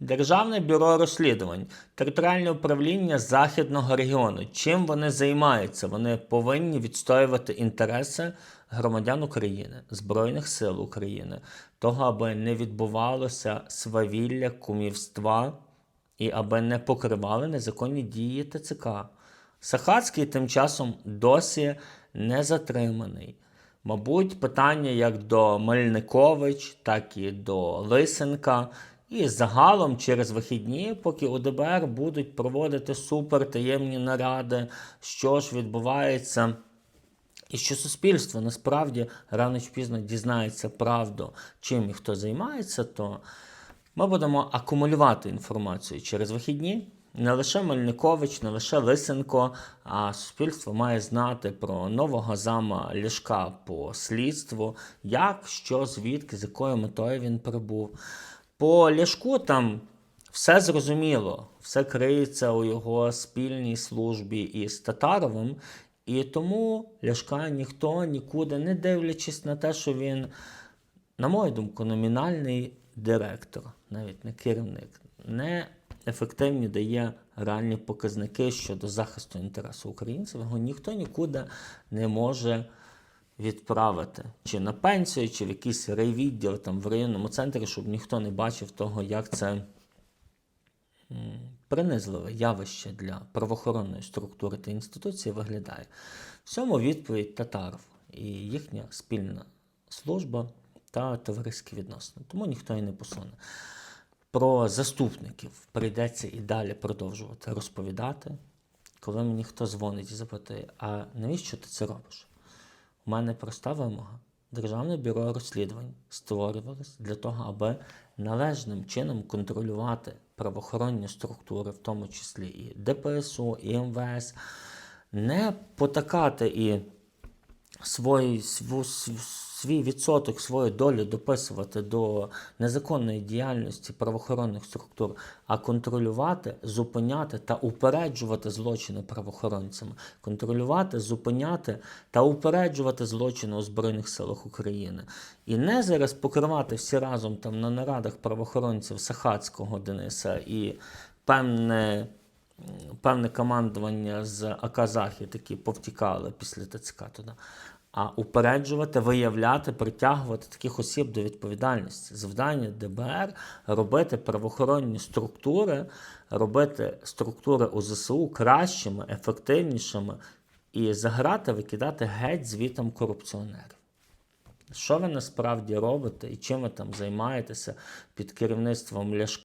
Державне бюро розслідувань, територіальне управління Західного регіону. Чим вони займаються? Вони повинні відстоювати інтереси громадян України, Збройних сил України, того, аби не відбувалося свавілля, кумівства і аби не покривали незаконні дії ТЦК. Сахацький тим часом досі не затриманий. Мабуть, питання як до Мельникович, так і до Лисенка. І загалом через вихідні, поки у ДБР будуть проводити супертаємні наради, що ж відбувається, і що суспільство насправді рано чи пізно дізнається правду, чим і хто займається, то ми будемо акумулювати інформацію через вихідні. Не лише Мельникович, не лише Лисенко, а суспільство має знати про нового зама Ляшка по слідству, як, що, звідки, з якою метою він прибув. По Ляшку там все зрозуміло, все криється у його спільній службі із Татаровим, і тому Ляшка ніхто нікуди, не дивлячись на те, що він, на мою думку, номінальний директор, навіть не керівник, не ефективні дає реальні показники щодо захисту інтересу українців, його ніхто нікуди не може відправити чи на пенсію, чи в якийсь райвідділ там в районному центрі, щоб ніхто не бачив того, як це принизливе явище для правоохоронної структури та інституції виглядає. В цьому відповідь Татаров і їхня спільна служба та товариські відносини. Тому ніхто і не посуне. Про заступників прийдеться і далі продовжувати розповідати, коли мені хто дзвонить і запитує, а навіщо ти це робиш? У мене проста вимога. Державне бюро розслідувань створювалось для того, аби належним чином контролювати правоохоронні структури, в тому числі і ДПСУ, і МВС, не потакати і свої, сву- св- свій відсоток, свою долю дописувати до незаконної діяльності правоохоронних структур, а контролювати, зупиняти та упереджувати злочини правоохоронцями, контролювати, зупиняти та упереджувати злочини у Збройних силах України. І не зараз покривати всі разом там на нарадах правоохоронців Сахацького Дениса і певне певне командування з АК Захід, які повтікали після ТЦК туди. А упереджувати, виявляти, притягувати таких осіб до відповідальності. Завдання ДБР робити правоохоронні структури, робити структури УЗСУ кращими, ефективнішими і заграти, викидати геть звітом корупціонерів. Що ви насправді робите і чим ви там займаєтеся під керівництвом Ляшка?